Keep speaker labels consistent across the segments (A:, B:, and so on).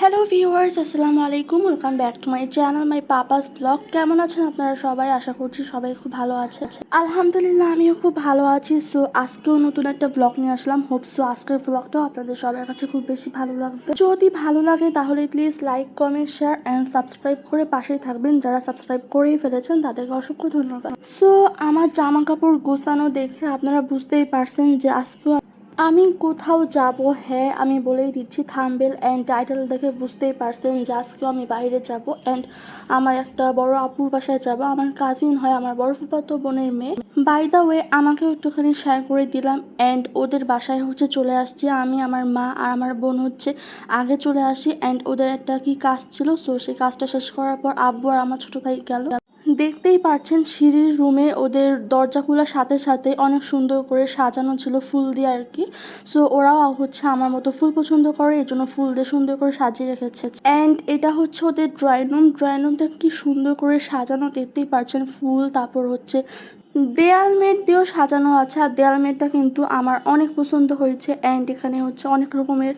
A: Hello viewers আসসালামু আলাইকুম। Welcome back to my channel my papa's blog কেমন আছেন আপনারা সবাই? আশা করছি সবাই খুব ভালো আছে আলহামদুলিল্লাহ, আমিও খুব ভালো আছি। সো আজকেও নতুন একটা ব্লগ নিয়ে আসলাম। হোপ সো আজকের ব্লগটাও আপনাদের সবার কাছে খুব বেশি ভালো লাগবে। যদি ভালো লাগে, তাহলে please like comment share and subscribe করে পাশেই থাকবেন। যারা সাবস্ক্রাইব করেই ফেলেছেন, তাদেরকে অসংখ্য ধন্যবাদ। সো আমার জামা কাপড় গোছানো দেখে আপনারা বুঝতেই পারছেন যে আজকেও আমি কোথাও যাব হ্যাঁ আমি বলেই দিচ্ছি, থাম্বেল অ্যান্ড টাইটেল দেখে বুঝতেই পারছেন যে আজকেও আমি বাইরে যাব অ্যান্ড আমার একটা বড় আপুর বাসায় যাব। আমার কাজিন হয়, আমার বড় ফুফাতো বোনের মেয়ে। বাই দ্য ওয়ে আমাকেও একটুখানি শেয়ার করে দিলাম অ্যান্ড ওদের বাসায় হচ্ছে চলে আসছি। আমি, আমার মা আর আমার বোন হচ্ছে আগে চলে আসি অ্যান্ড ওদের একটা কি কাজ ছিল সো সেই কাজটা শেষ করার পর আব্বু আর আমার ছোট ভাই গেল। দেখতেই পাচ্ছেন সিঁড়ির রুমে ওদের দরজা খোলার সাথে সাথে অনেক সুন্দর করে সাজানো ছিল ফুল দিয়ে আর কি। সো ওরাও হচ্ছে আমার মতো ফুল পছন্দ করে এই জন্য ফুল দিয়ে সুন্দর করে সাজিয়ে রেখেছে। অ্যান্ড এটা হচ্ছে ওদের ড্রয়িং রুম ড্রয়িং রুমটা কি সুন্দর করে সাজানো, দেখতেই পাচ্ছেন ফুল, তারপর হচ্ছে দেয়াল মেট দিয়েও সাজানো আছে। আর দেয়াল মেটটা কিন্তু আমার অনেক পছন্দ হয়েছে। অ্যান্ড এখানে হচ্ছে অনেক রকমের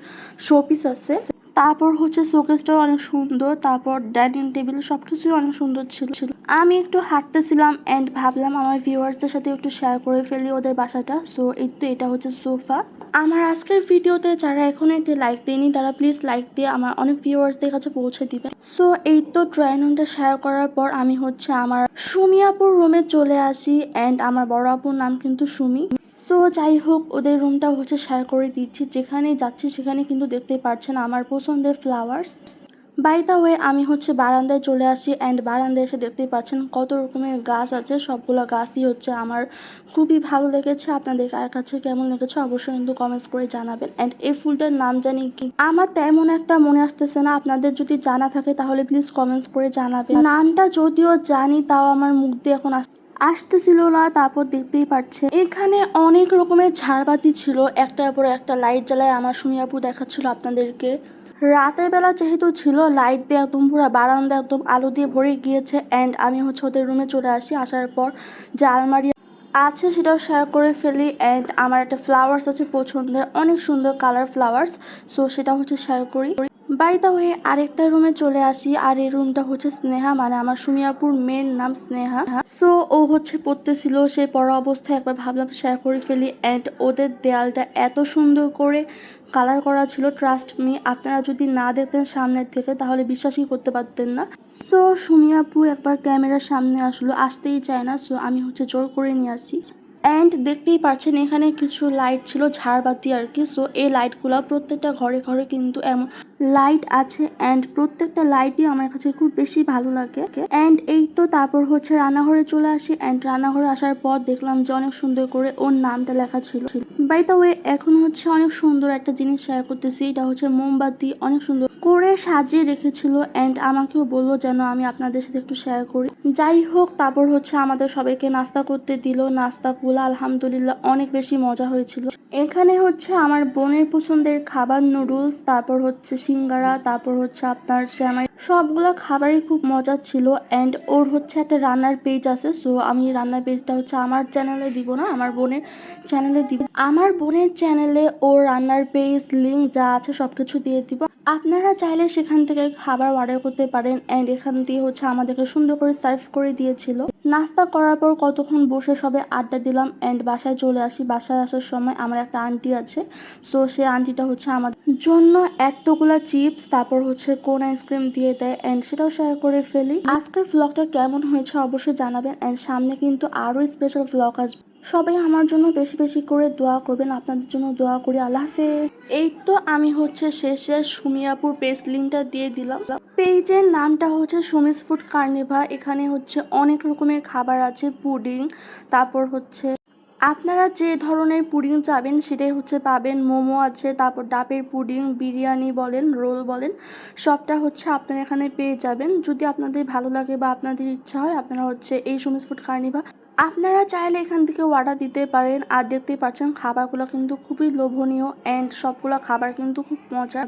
A: শোপিস আছে। তারপর হচ্ছে শোকেসটাও অনেক সুন্দর, তারপর ডাইনিং টেবিল সব কিছুই অনেক সুন্দর ছিল। ছিল আমি একটু হাঁটতেছিলাম অ্যান্ড ভাবলাম আমার ভিউয়ার্সদের সাথে একটু শেয়ার করে ফেলি ওদের বাসাটা। সো এই তো এটা হচ্ছে সোফা। আমার আজকের ভিডিওতে যারা এখনও একটি লাইক দেয়নি, তারা প্লিজ লাইক দিয়ে আমার অনেক ভিউয়ার্সদের কাছে পৌঁছে দিবে। সো এই তো ড্রয়িং রুমটা শেয়ার করার পর আমি হচ্ছে আমার সুমিয়াপুর রুমে চলে আসি অ্যান্ড আমার বড় আপুর নাম কিন্তু সুমি। সো যাই হোক ওদের রুমটা হচ্ছে শেয়ার করে দিচ্ছি। যেখানে যাচ্ছি, সেখানে কিন্তু দেখতে পাচ্ছেন আমার পছন্দের ফ্লাওয়ার্স বাই দ্য ওয়ে আমি হচ্ছে বারান্দায় চলে আসি অ্যান্ড বারান্দায় এসে দেখতেই পাচ্ছেন কত রকমের গাছ আছে। সবগুলো গাছই হচ্ছে আমার খুবই ভালো লেগেছে। আপনাদের কার কাছে কেমন লেগেছে অবশ্যই কিন্তু কমেন্টস করে জানাবেন। অ্যান্ড এই ফুলটার নাম জানি কি? আমার তেমন একটা মনে আসতেছে না। আপনাদের যদি জানা থাকে, তাহলে প্লিজ কমেন্টস করে জানাবেন। নামটা যদিও জানি, তাও আমার মুখ দিয়ে এখন আসতেছিল না, তারপর দেখতেই পাচ্ছে এখানে অনেক রকমের ঝাড়বাতি ছিল, একটার পর একটা লাইট জ্বালায় আমার সুমিয়াপু দেখাচ্ছিল আপনাদেরকে। রাতের বেলা যেহেতু ছিল, লাইট দিয়ে একদম পুরো বারান্দা, একদম আলো দিয়ে ভরে গিয়েছে অ্যান্ড আমি হচ্ছে ওদের রুমে চলে আসি, আসার পর যে আলমারি আছে সেটাও শেয়ার করে ফেলি অ্যান্ড আমার একটা ফ্লাওয়ার্স আছে পছন্দের, অনেক সুন্দর কালার ফ্লাওয়ার্স সো সেটা হচ্ছে শেয়ার করি। দা ওয়ে, আরেকটা রুমে চলে আসি, আর এই রুমটা হচ্ছে স্নেহা মানে আমার সুমিয়াপুর মেয়ের নাম স্নেহা। সো ও হচ্ছে পড়তেছিল, সে পড়া অবস্থায় একবার ভাবলাম শেয়ার করে ফেলি অ্যান্ড ওদের দেয়ালটা এত সুন্দর করে কালার করা ছিল ট্রাস্ট মি আপনারা যদি না দেখতেন সামনের থেকে, তাহলে বিশ্বাসই করতে পারতেন না। সো সুমিয়াপু একবার ক্যামেরার সামনে আসলো, আসতেই চায় না সো আমি হচ্ছে জোর করে নিয়ে আসি। অ্যান্ড দেখতেই পাচ্ছেন এখানে কিছু লাইট ছিল, ঝাড়বাতি আর কি সো এই লাইটগুলো প্রত্যেকটা ঘরে ঘরে কিন্তু এমন লাইট আছে অ্যান্ড প্রত্যেকটা লাইটই আমার কাছে খুব বেশি ভালো লাগে। অ্যান্ড এই তো তারপর হচ্ছে রান্নাঘরে চলে আসি অ্যান্ড রান্নাঘরে আসার পর দেখলাম যে অনেক সুন্দর করে ওর নামটা লেখা ছিল। বাই দ্য ওয়ে এখন হচ্ছে অনেক সুন্দর একটা জিনিস শেয়ার করতেছি, এটা হচ্ছে মোমবাতি, অনেক সুন্দর করে সাজিয়ে রেখেছিল অ্যান্ড আমাকেও বলল যেন আমি আপনাদের সাথে একটু শেয়ার করি। যাই হোক, তারপর হচ্ছে আমাদের সবাইকে নাস্তা করতে দিল, নাস্তা পুলা, আলহামদুলিল্লাহ অনেক বেশি মজা হয়েছিল। এখানে হচ্ছে আমার বোনের পছন্দের খাবার নুডলস তারপর হচ্ছে সিঙ্গারা, তারপর হচ্ছে আপনার শ্যামাই, সবগুলো খাবারই খুব মজার ছিল। অ্যান্ড ওর হচ্ছে একটা রান্নার পেজ আছে সো আমি রান্নার পেজটা হচ্ছে আমার চ্যানেলে দিব না, আমার বোনের চ্যানেলে দিব। আমার বোনের চ্যানেলে ওর রান্নার পেজ লিঙ্ক যা আছে সব কিছু দিয়ে দিব। আপনারা চাইলে সেখান থেকে খাবার অর্ডার করতে পারেন অ্যান্ড এখান দিয়ে হচ্ছে আমাদেরকে সুন্দর করে সার্ভ করে দিয়েছিল। নাস্তা করার পর কতক্ষণ বসে সবে আড্ডা দিলাম অ্যান্ড বাসায় চলে আসি। বাসায় আসার সময় আমার একটা আন্টি আছে সো সে আন্টিটা হচ্ছে আমাদের জন্য এতগুলা চিপস, তারপর হচ্ছে কোন আইসক্রিম দিয়ে দেয় অ্যান্ড সেটাও শেয়ার করে ফেলি। আজকের ভ্লগটা কেমন হয়েছে অবশ্যই জানাবেন অ্যান্ড সামনে কিন্তু আরও স্পেশাল ভ্লগ আসবে। সবাই আমার জন্য বেশি বেশি করে দোয়া করবেন, আপনাদের জন্য দোয়া করি, আল্লাহ হাফেজ। এই তো আমি হচ্ছে শেষে সুমিয়াপুর পেজ লিঙ্কটা দিয়ে দিলাম। পেজের নামটা হচ্ছে সুমিস ফুড কার্নিভা এখানে হচ্ছে অনেক রকমের খাবার আছে, পুডিং, তারপর হচ্ছে আপনারা যে ধরনের পুডিং চাবেন সেটাই হচ্ছে পাবেন, মোমো আছে, তারপর ডাবের পুডিং, বিরিয়ানি বলেন, রোল বলেন, সবটা হচ্ছে আপনারা এখানে পেয়ে যাবেন। যদি আপনাদের ভালো লাগে বা আপনাদের ইচ্ছা হয়, আপনারা হচ্ছে এই সুমিস ফুড কার্নিভা আপনারা চাইলে এখান থেকে অর্ডার দিতে পারেন। আর দেখতেই পাচ্ছেন, খাবারগুলো কিন্তু খুবই লোভনীয় অ্যান্ড সবগুলো খাবার কিন্তু খুব মজার।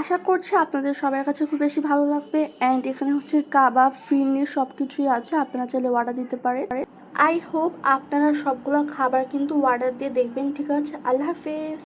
A: আশা করছি আপনাদের সবার কাছে খুব বেশি ভালো লাগবে। অ্যান্ড এখানে হচ্ছে কাবাব, ফিরনি সব কিছুই আছে, আপনারা চাইলে অর্ডার দিতে পারেন। আই হোপ আপনারা সবগুলো খাবার কিন্তু অর্ডার দিয়ে দেখবেন, ঠিক আছে? আল্লাহ হাফেজ।